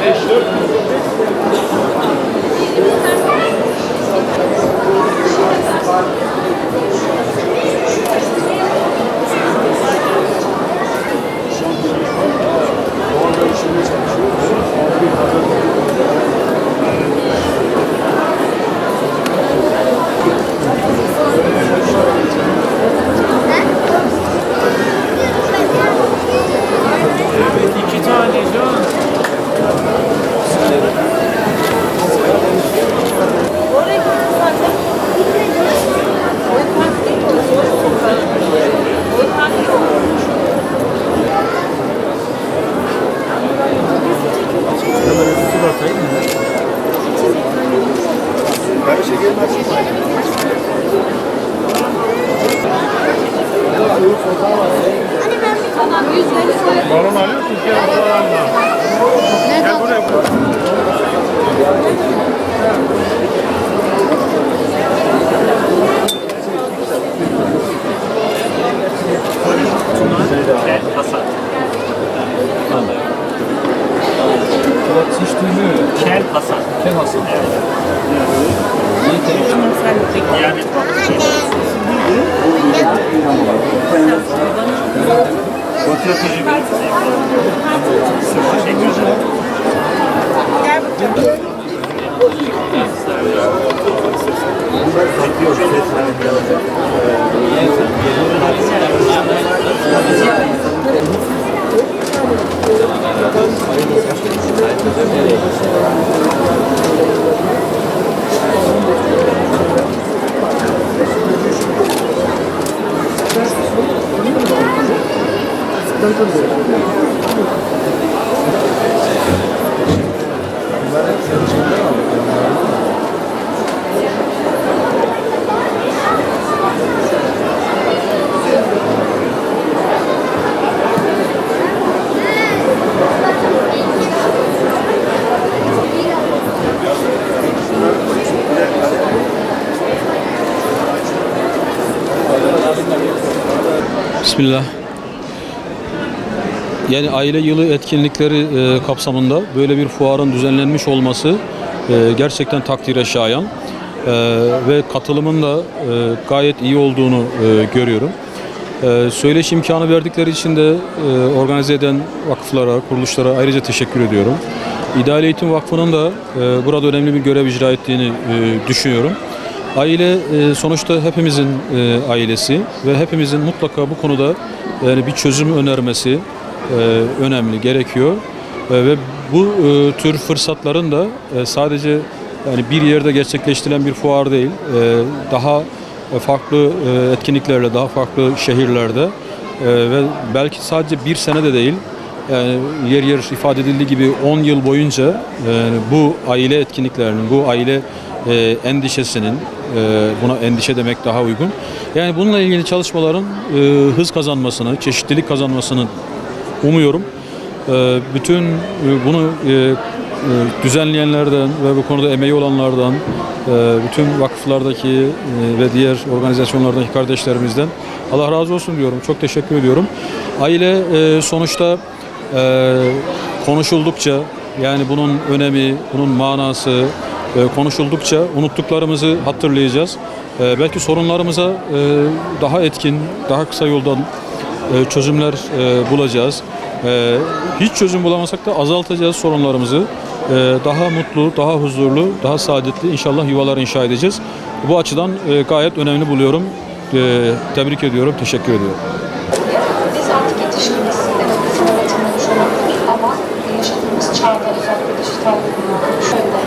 Fechou. Balon alıyor, Türkiye balon alma. Gel buraya bak. Ben Hasan. Kim olsun? Yani Bismillah. Yani aile yılı etkinlikleri e, kapsamında böyle bir fuarın düzenlenmiş olması e, gerçekten takdire şayan E, ve katılımın da e, gayet iyi olduğunu e, görüyorum. E, söyleşi imkanı verdikleri için de e, organize eden vakıflara, kuruluşlara ayrıca teşekkür ediyorum. İdeal Eğitim Vakfı'nın da e, burada önemli bir görev icra ettiğini e, düşünüyorum. Aile e, sonuçta hepimizin e, ailesi ve hepimizin mutlaka bu konuda yani bir çözüm önermesi önemli, gerekiyor. E, ve bu e, tür fırsatların da e, sadece yani bir yerde gerçekleştirilen bir fuar değil, e, daha farklı e, etkinliklerle, daha farklı şehirlerde e, ve belki sadece bir sene de değil, yani yer yer ifade edildiği gibi 10 yıl boyunca bu aile etkinliklerinin, bu aile e, endişesinin, e, buna endişe demek daha uygun. Yani bununla ilgili çalışmaların e, hız kazanmasını, çeşitlilik kazanmasını umuyorum. E, bütün e, bunu e, e, düzenleyenlerden ve bu konuda emeği olanlardan, bütün vakıflardaki ve diğer organizasyonlardaki kardeşlerimizden Allah razı olsun diyorum. Çok teşekkür ediyorum. Aile sonuçta konuşuldukça yani bunun önemi, bunun manası konuşuldukça unuttuklarımızı hatırlayacağız. Belki sorunlarımıza daha etkin, daha kısa yoldan e, çözümler e, bulacağız. E, hiç çözüm bulamasak da azaltacağız sorunlarımızı. Daha mutlu, daha huzurlu, daha saadetli inşallah yuvalar inşa edeceğiz. Bu açıdan gayet önemli buluyorum. Tebrik ediyorum, teşekkür ediyorum. Çağda özellikle dijital şöyle